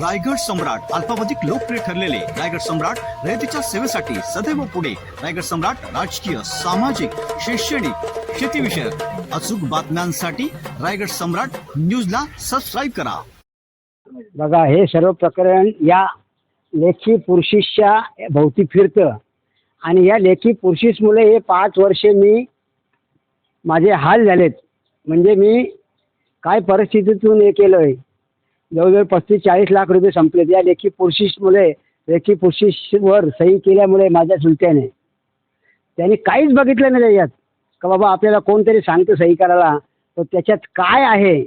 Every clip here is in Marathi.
रायगड सम्राट अल्पावधिक लोकप्रिय ठरलेले रायगड सम्राट रयतेच्या सेवेसाठी सदैव पुढे. रायगड सम्राट राजकीय सामाजिक शैक्षणिक शेतीविषयक अचूक बातम्यांसाठी रायगड सम्राट न्यूजला सबस्क्राईब करा. बघा हे सर्व प्रकरण या लेखी पुरुषीच्या भोवती फिरतं. आणि या लेखी पुरुषीसमुळे हे पाच वर्षे मी माझे हाल झालेत. म्हणजे मी काय परिस्थितीतून हे केलं आहे जवळजवळ पस्तीस चाळीस लाख रुपये संपलेत या लेखी पुरुषीसमुळे लेखी पुरुषीवर सही केल्यामुळे माझ्या चुलत्याने. त्यांनी काहीच बघितलं नाही त्याच्यात का बाबा आपल्याला कोणतरी सांगतं सही करायला? तर त्याच्यात काय आहे?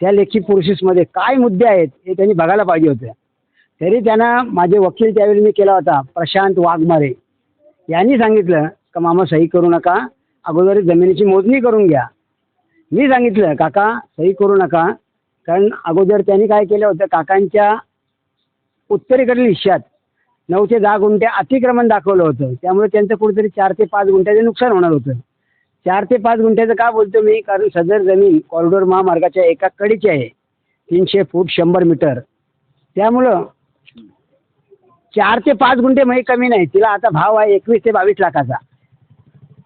त्या लेखी प्रोसेसमध्ये काय मुद्दे आहेत? हे त्यांनी बघायला पाहिजे होते. तरी त्यांना माझे वकील त्यावेळी मी केला होता प्रशांत वाघमारे. यांनी सांगितलं का मामा सही करू नका. अगोदर जमिनीची मोजणी करून घ्या. मी सांगितलं काका सही करू नका. कारण अगोदर त्यांनी काय केलं होतं काकांच्या उत्तरेकडील हिश्श्यात नऊ ते दहा गुंठे अतिक्रमण दाखवलं होतं. त्यामुळे त्यांचं कुठेतरी चार ते पाच गुंठ्याचं नुकसान होणार होतं. चार ते पाच गुंठ्याचं का बोलतो मी? कारण सदर जमीन कॉरिडोर महामार्गाच्या एका कडीची आहे. तीनशे फूट शंभर मीटर. त्यामुळं चार ते पाच गुंठे म्हणजे कमी नाही. तिला आता भाव आहे एकवीस ते बावीस लाखाचा.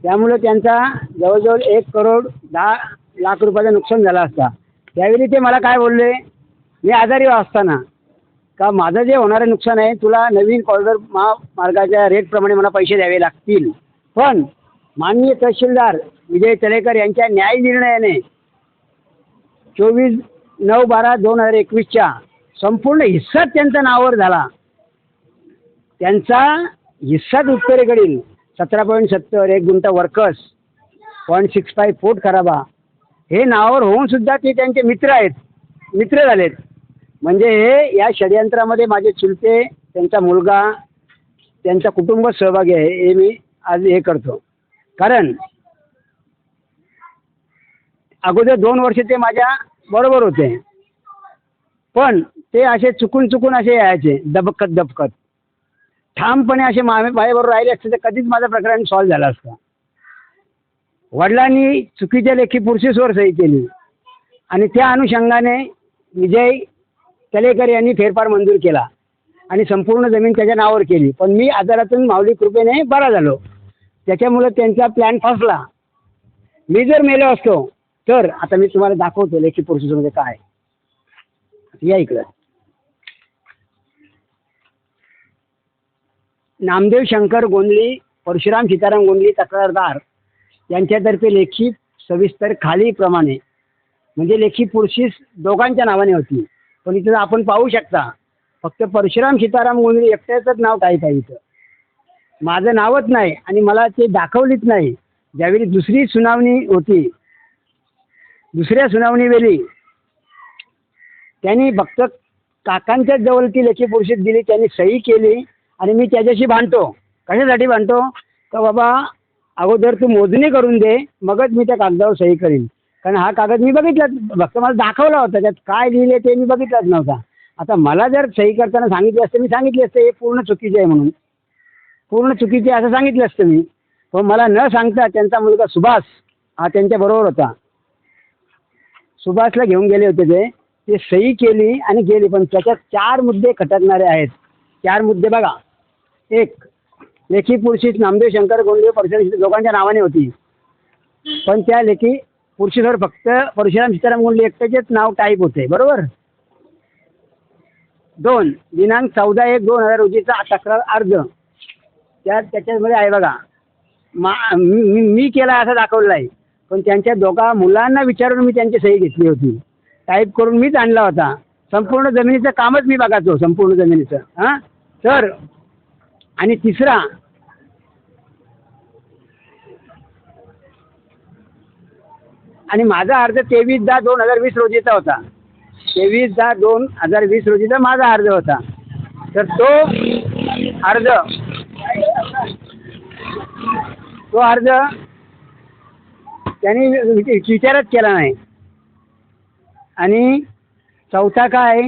त्यामुळं त्यांचा जवळजवळ एक करोड दहा लाख रुपयाचं नुकसान झालं असता. त्यावेळी ते मला काय बोलले? मी आजारी असताना का माझं जे होणारं नुकसान आहे तुला नवीन कॉरिडोर महामार्गाच्या रेटप्रमाणे मला पैसे द्यावे लागतील. पण माननीय तहसीलदार विजय तळेकर यांच्या न्याय निर्णयाने चोवीस नऊ बारा दोन हजार एकवीसच्या संपूर्ण हिस्साच त्यांच्या नावावर झाला. त्यांचा हिस्साच उत्तरेकडील सतरा पॉईंट सत्तर एक गुंठा वर्कर्स पॉईंट सिक्स फाय फूट खराबा हे नावावर होऊन सुद्धा ते त्यांचे मित्र आहेत. मित्र झालेत. म्हणजे हे या षडयंत्रामध्ये माझे चुलते त्यांचा मुलगा त्यांचा कुटुंब सहभागी आहे हे मी आज हे करतो. कारण अगोदर दोन वर्ष ते माझ्या बरोबर होते. पण ते असे चुकून चुकून असे यायचे दबकत दबकत. ठामपणे असे मा माझ्याबरोबर राहिले असते तर कधीच माझं प्रकरण सॉल्व्ह झालं असतं. वडिलांनी चुकीच्या लेखी पुरुषेसवर सही केली. आणि त्या अनुषंगाने विजय तलेकर यांनी फेरफार मंजूर केला. आणि संपूर्ण जमीन त्याच्या नावावर केली. पण मी आजारातून माऊली कृपेने बरा झालो. त्याच्यामुळं त्यांचा प्लॅन फसला. मी जर मेलो असतो तर आता मी तुम्हाला दाखवतो लेखी प्रोसेसमध्ये म्हणजे काय. या इकडं. नामदेव शंकर गोंधळी परशुराम सीताराम गोंधळी तक्रारदार. यांच्यातर्फे लेखी सविस्तर खालीप्रमाणे म्हणजे लेखी पुरुषीस दोघांच्या नावाने होती. पण इथं आपण पाहू शकता फक्त परशुराम सीताराम गोंधळी एकट्याचंच नाव टाईप आहे इथं. माझं नावच नाही आणि मला ते दाखवलीच नाही. ज्यावेळी दुसरी सुनावणी होती दुसऱ्या सुनावणीवेळी त्यांनी फक्त काकांच्याच जवळ ती लेखी पुरुषीत दिली त्यांनी सही केली आणि मी त्याच्याशी भांडतो. कशासाठी भांडतो? का बाबा अगोदर तू मोजणी करून दे मगच मी त्या कागदावर सही करीन. कारण हा कागद मी बघितलाच फक्त मला दाखवला होता त्यात काय लिहिले ते मी बघितलाच नव्हता. आता मला जर सही करताना सांगितले असते मी सांगितले असते हे पूर्ण चुकीचे आहे म्हणून. पूर्ण चुकीचे आहे असं सांगितलं असतं मी. पण मला न सांगता त्यांचा मुलगा सुभाष हा त्यांच्याबरोबर होता. सुभाषला घेऊन गेले होते ते. ते सही केली आणि गेली पण त्याच्यात चार मुद्दे खटकणारे आहेत. चार मुद्दे बघा. एक लेखी पुरुषीत नामदेव शंकर गोंडे परशुराम दोघांच्या नावाने होती. पण त्या लेखी पुरुषीवर फक्त परशुराम सीताराम गोंडे एकट्याचेच नाव टाईप होते. बरोबर? दोन दिनांक चौदा एक दोन हजार रोजीचा तक्रार अर्ज. त्या त्याच्यामध्ये आहे बघा. मा मी मी केला असं दाखवलं आहे पण त्यांच्या दोघा मुलांना विचारून मी त्यांची सही घेतली होती. टाईप करून मीच आणला होता. संपूर्ण जमिनीचं कामच मी बघायचो संपूर्ण जमिनीचं. हां? तर आणि तिसरा आणि माझा अर्ज तेवीस दहा दोन हजार वीस रोजीचा होता. तेवीस दहा दोन हजार वीस रोजीचा माझा अर्ज होता. तर तो अर्ज तो अर्ज त्यांनी विचारच केला नाही. आणि चौथा काय?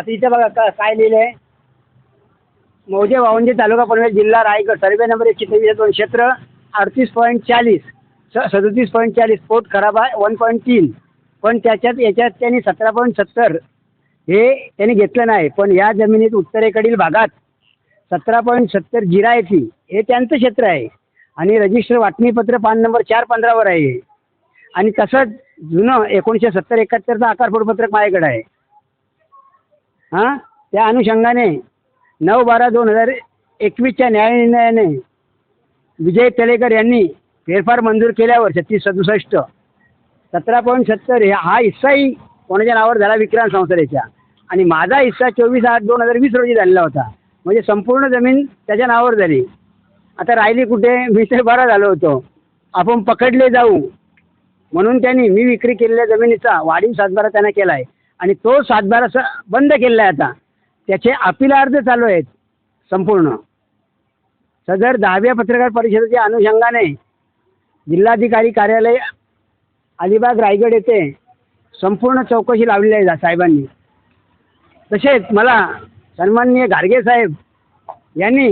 आता इथं बघा का काय लिहिलं आहे मौजे वावंजे तालुका पनवेल जिल्हा रायगड. सर्वे नंबर एकशे तेवीस दोन क्षेत्र अडतीस पॉईंट चाळीस. स सदतीस पॉईंट चाळीस. पोट खराब आहे वन पॉईंट तीन. पण त्याच्यात याच्यात त्यांनी सतरा पॉईंट सत्तर. हे त्यांनी घेतलं नाही. पण या जमिनीत उत्तरेकडील भागात सतरा पॉईंट सत्तर जिरा येथी हे त्यांचं क्षेत्र आहे. आणि रजिस्टर वाटणीपत्र पान नंबर चार पंधरावर आहे आणि तसंच जुनं एकोणीसशे सत्तर एकाहत्तरचं आकार फोडपत्रक माझ्याकडे आहे. हां? त्या अनुषंगाने नऊ बारा दोन हजार एकवीसच्या न्यायनिर्णयाने विजय तलेकर यांनी फेरफार मंजूर केल्यावर छत्तीस सदुसष्ट सतरा पॉईंट सत्तर हा हिस्साही कोणाच्या नावावर झाला? विक्रांत संस्थेच्या. आणि माझा हिस्सा चोवीस आठ दोन हजार वीस रोजी झालेला होता. म्हणजे संपूर्ण जमीन त्याच्या नावावर झाली. आता राहिली कुठे? मी तर बरा झालो होतो. आपण पकडले जाऊ. म्हणून त्यांनी मी विक्री केलेल्या जमिनीचा वाढीव सातबारा त्यांना केला आहे आणि तो सातबाराचा बंद केलेला आहे आता. त्याचे अपील अर्ज चालू आहेत संपूर्ण. सदर दहाव्या पत्रकार परिषदेच्या अनुषंगाने जिल्हाधिकारी कार्यालय अलिबाग रायगड येथे संपूर्ण चौकशी लावलेली आहे साहेबांनी. तसेच मला सन्माननीय गारगे साहेब यांनी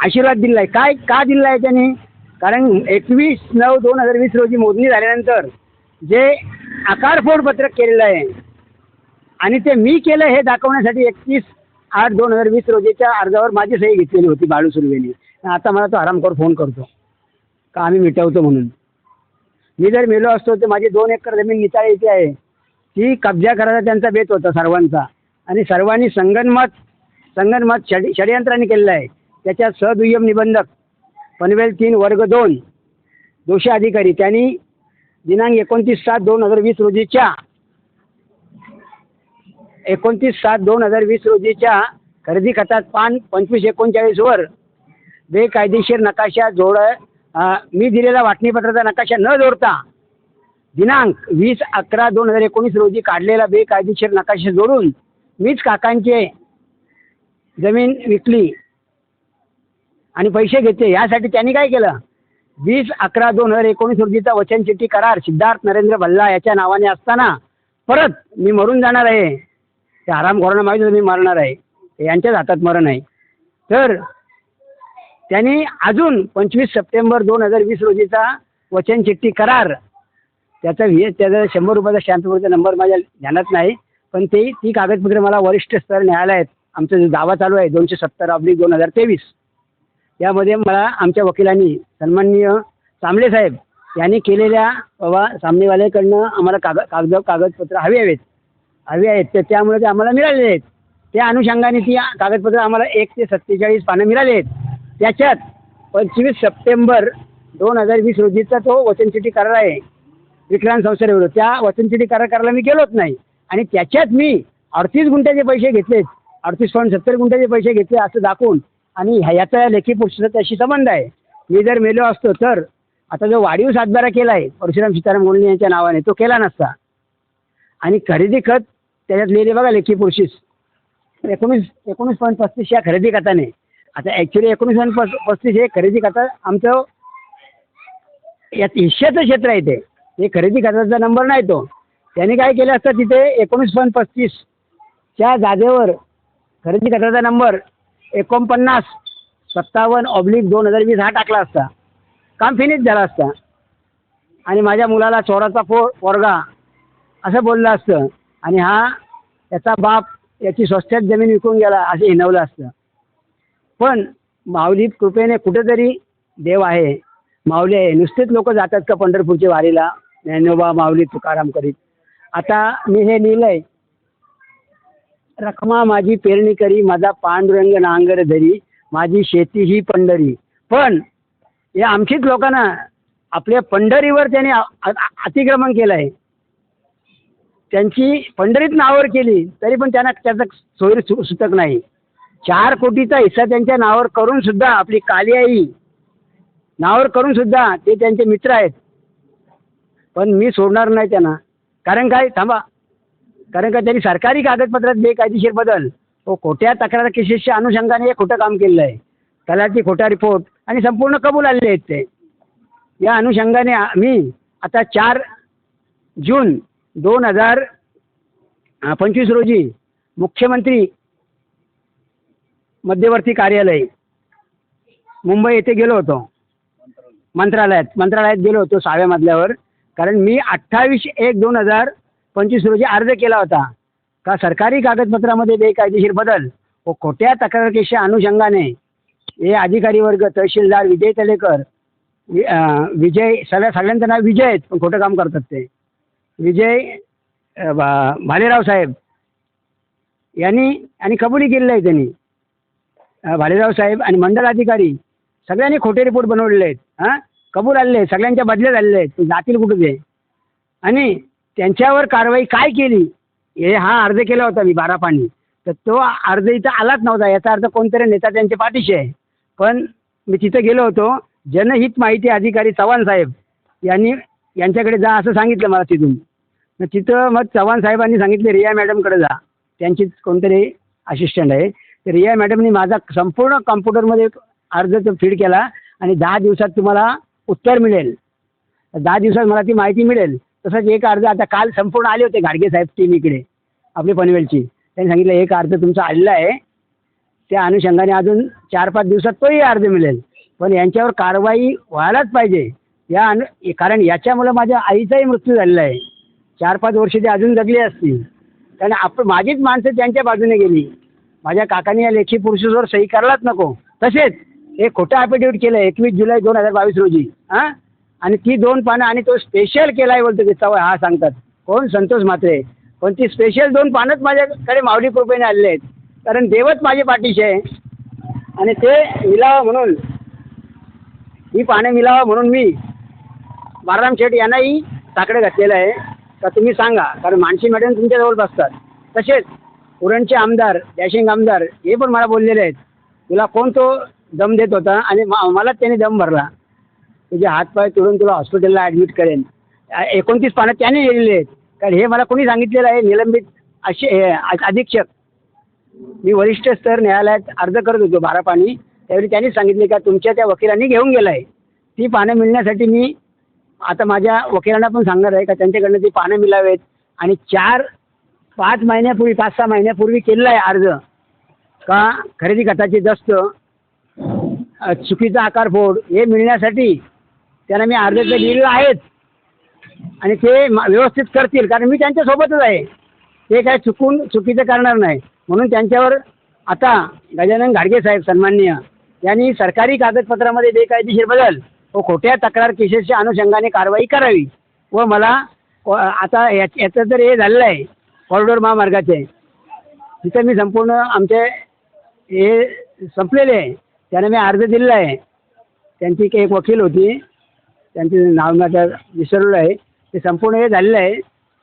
आशीर्वाद दिला आहे. काय का दिला आहे त्यांनी? कारण एकवीस नऊ दोन हजार वीस रोजी मोजणी झाल्यानंतर जे आकारफोड पत्रक केलेलं आहे. आणि ते मी केलं हे दाखवण्यासाठी एकतीस आठ दोन हजार वीस रोजीच्या अर्जावर माझी सही घेतलेली होती बाळू सुर्वेनी. आता मला तो आरामखोर फोन करतो. का आम्ही मिटवतो म्हणून. मी जर मेलो असतो तर माझी दोन एकर जमीन निचाळायची आहे. ती कब्जा करायचा त्यांचा बेत होता सर्वांचा. आणि सर्वांनी संगनमत संगनमत षड षडयंत्राने केलेलं आहे. त्याच्यात सदुय्यम निबंधक पनवेल तीन वर्ग दोन दोषी अधिकारी. त्यांनी दिनांक एकोणतीस सात दोन हजार वीस रोजीच्या एकोणतीस सात दोन हजार वीस रोजीच्या खरेदी खतात पान पंचवीस एकोणचाळीसवर बेकायदेशीर नकाशा जोड मी दिलेला वाटणीपत्राचा नकाशा न जोडता दिनांक वीस अकरा दोन हजार एकोणीस रोजी काढलेला बेकायदेशीर नकाशा जोडून मीच काकांचे जमीन विकली आणि पैसे घेतले. यासाठी त्यांनी काय केलं? वीस अकरा दोन हजार एकोणीस रोजीचा वचनचिठ्ठी करार. सिद्धार्थ नरेंद्र भल्ला याच्या नावाने असताना परत मी मरून जाणार आहे. ते आरामखोरांना माहीत होतं मी मरणार आहे. यांच्याच हातात मरण आहे. तर त्यांनी अजून पंचवीस सप्टेंबर दोन हजार वीस रोजीचा वचनचिठ्ठी करार. त्याचा व्ही त्याचा शंभर रुपयाचा शांतपूरचा नंबर माझ्या ध्यानात नाही. पण ते ती कागदपत्रे मला वरिष्ठ स्तर न्यायालयात आमचा जो दावा चालू आहे दोनशे सत्तर अब्लिक दोन हजार तेवीस. यामध्ये मला आमच्या वकिलांनी सन्माननीय सामले साहेब यांनी केलेल्या बाबा सामनेवाल्याकडनं आम्हाला कागद कागद कागदपत्र हवी हवेत हवी आहेत. तर त्यामुळे ते आम्हाला मिळालेले आहेत. त्या अनुषंगाने ती कागदपत्र आम्हाला एक ते सत्तेचाळीस पानं मिळाले आहेत. त्याच्यात पंचवीस सप्टेंबर दोन हजार वीस रोजीचा तो वचनचिठी करार आहे. विक्रांत संस्थेविरुद्ध त्या वचनचिठी करार करायला मी गेलोच नाही. आणि त्याच्यात मी अडतीस गुंठ्याचे पैसे घेतलेत. अडतीस पॉईंट सत्तर गुंठ्याचे पैसे घेतले असं दाखवून आणि ह्या- याचा लेखी पुरुषाचा त्याशी संबंध आहे. मी जर मेलो असतो तर आता जो वाढीव सातबारा केला आहे परशुराम सीताराम गोंडे यांच्या नावाने तो केला नसता. आणि खरेदी खत त्याच्यात लिहिले बघा लेखी पुरुषीस. एकोणीस एकोणीस पॉईंट पस्तीस या खरेदी खताने. आता ॲक्च्युली एकोणीस पॉईंट पस पस्तीस हे खरेदी खता आमचं यात हिश्श्याचं क्षेत्र आहे ते. हे खरेदी खताचा नंबर नाही तो. त्यांनी काय केलं असतं तिथे एकोणीस पॉईंट पस्तीसच्या जागेवर खरेदी खताचा नंबर एकोणपन्नास सत्तावन्न ऑब्लिक दोन हजार वीस हा टाकला असता. काम फिनिश झालं असतं. आणि माझ्या मुलाला चोराचा पो पोरगा असं बोललं असतं. आणि हा याचा बाप याची स्वस्त्यात जमीन विकून गेला असं हिनवलं असतं. पण माऊली कृपेने कुठेतरी देव आहे. माऊली आहे. नुसतेच लोक जातात का पंढरपूरच्या वारीला ज्ञानोबा माऊली तुकाराम करीत. आता मी हे लिहिलं आहे रखमा माझी पेरणी करी माझा पांडुरंग नांगर धरी माझी शेती ही पंढरी. पण या आमचीच लोकांना आपल्या पंढरीवर त्यांनी अतिक्रमण केलं आहे. त्यांची पंढरीत नावावर केली तरी पण त्यांना त्याचं सोयी सु सुतक नाही. चार कोटीचा हिस्सा त्यांच्या नावावर करून सुद्धा आपली काली आई नावावर करून सुद्धा ते त्यांचे मित्र आहेत. पण मी सोडणार नाही त्यांना. कारण काय? थांबा. कारण का त्यांनी सरकारी कागदपत्रात बेकायदेशीर बदल व खोट्या तक्रार केसेसच्या अनुषंगाने हे खोटं काम केलेलं आहे. तलाठी खोटा रिपोर्ट आणि संपूर्ण कबूल आलेले आहेत ते. या अनुषंगाने आम्ही मी आता चार जून दोन हजार पंचवीस रोजी मुख्यमंत्री मध्यवर्ती कार्यालय मुंबई येथे गेलो होतो. मंत्रालयात मंत्रालयात गेलो होतो सहाव्या मजल्यावर. कारण मी अठ्ठावीस एक दोन हजार पंचवीस रोजी अर्ज केला होता. का सरकारी कागदपत्रामध्ये बेकायदेशीर बदल व खोट्या तक्रार अनुषंगाने? हे अधिकारी वर्ग तहसीलदार विजय तलेकर वि- विजय सगळ्या सगळ्यांचं नाव विजय आहेत पण खोटं काम करतात ते. विजय भा- भालेराव साहेब. यांनी आणि कबुली केलेलं आहे त्यांनी. भालेराव साहेब आणि मंडल अधिकारी सगळ्यांनी खोटे रिपोर्ट बनवलेले आहेत. हां? कबूल आलेले आहेत. सगळ्यांच्या बदल्या झालेले आहेत. जातील कुठं ते? आणि त्यांच्यावर कारवाई काय केली? हे हा अर्ज केला होता मी बारा पाणी तर तो अर्ज इथं आलाच नव्हता. याचा अर्थ कोणतरी नेता त्यांच्या पाठीशी आहे. पण मी तिथं गेलो होतो. जनहित माहिती अधिकारी चव्हाण साहेब यांनी यांच्याकडे जा असं सांगितलं मला तिथून. मग तिथं मग चव्हाण साहेबांनी सांगितले रिया मॅडमकडे जा. त्यांचीच कोणतरी असिस्टंट आहे. तर रिया मॅडमनी माझा संपूर्ण कॉम्प्युटरमध्ये अर्ज तो फीड केला आणि दहा दिवसात तुम्हाला उत्तर मिळेल. दहा दिवसात मला ती माहिती मिळेल. तसंच एक अर्ज आता काल संपूर्ण आले होते घाडगे साहेब टीम इकडे आपली पनवेलची. त्यांनी सांगितलं एक अर्ज तुमचा आलेला आहे. त्या अनुषंगाने अजून चार पाच दिवसात तोही अर्ज मिळेल. पण यांच्यावर कारवाई व्हायलाच पाहिजे. या अनु कारण याच्यामुळं माझ्या आईचाही मृत्यू झालेला आहे. चार पाच वर्ष ते अजून जगली असतील. कारण आपण माझीच माणसं त्यांच्या बाजूने गेली. माझ्या काकाने या लेखी पुरुषावर सही करायलाच नको. तसेच एक खोटं ॲफिडेविट केलं आहे एकवीस जुलै दोन हजार बावीस रोजी. हां? आणि ती दोन पानं आणि तो स्पेशल केला आहे बोलतो ते हा सांगतात. कोण? संतोष म्हात्रे. पण ती स्पेशल दोन पानंच माझ्याकडे माऊली कृपेने आलेले आहेत. कारण देवच माझे पाठीशी आहे. आणि ते मिलावं म्हणून ही पानं मिलावं म्हणून मी बाराम शेठ यांनाही साकडं घातलेलं आहे. का तुम्ही सांगा. कारण मानसी मॅडम तुमच्याजवळ बसतात. तसेच उरणचे आमदार डॅशिंग आमदार हे पण मला बोललेले आहेत. तुला कोण तो दम देत होता? आणि मा- मला त्याने दम भरला. तुझे हातपाय तोडून तुला हॉस्पिटलला ॲडमिट करेन. एकोणतीस पानं त्याने लिहिलेले आहेत. कारण हे मला कोणी सांगितलेलं आहे निलंबित असे हे अधीक्षक. मी वरिष्ठ स्तर न्यायालयात अर्ज करत होतो बारा पाणी. त्यावेळी त्यांनीच सांगितले का तुमच्या त्या वकिलांनी घेऊन गेलं आहे ती पानं मिळण्यासाठी मी आता माझ्या वकिलांना पण सांगणार आहे का त्यांच्याकडनं ती पानं मिळावेत. आणि चार पाच महिन्यापूर्वी पाच सहा महिन्यापूर्वी केलेला आहे अर्ज. का? खरेदी गटाची दस्त चुकीचा आकार फोड हे मिळण्यासाठी त्यांना मी अर्ज तर लिहिलेला आहेच आणि ते व्यवस्थित करतील. कारण मी त्यांच्यासोबतच आहे. ते काय चुकून चुकीचं करणार नाही. म्हणून त्यांच्यावर आता गजानन घाडगे साहेब सन्माननीय यांनी सरकारी कागदपत्रामध्ये बेकायदेशीर बदल व खोट्या तक्रार केसेसच्या अनुषंगाने कारवाई करावी व मला आता या याचं तर हे झालेलं आहे. कॉरिडोर महामार्गाचे. तिथं मी संपूर्ण आमचे हे संपलेले आहे. त्यांना मी अर्ज दिलेला आहे. त्यांची काही एक वकील होती. त्यांचं नाव मी आता विसरलेलं आहे ते संपूर्ण हे झालेलं आहे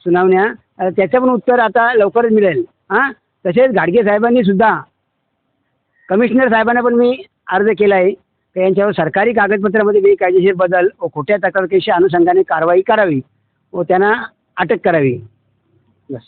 सुनावण्या. त्याचं पण उत्तर आता लवकरच मिळेल. हां? तसेच घाडगे साहेबांनी सुद्धा कमिशनर साहेबांना पण मी अर्ज केला आहे की यांच्यावर सरकारी कागदपत्रामध्ये बेकायदेशीर बदल व खोट्या तक्रार केसच्या अनुषंगाने कारवाई करावी व त्यांना अटक करावी. बस.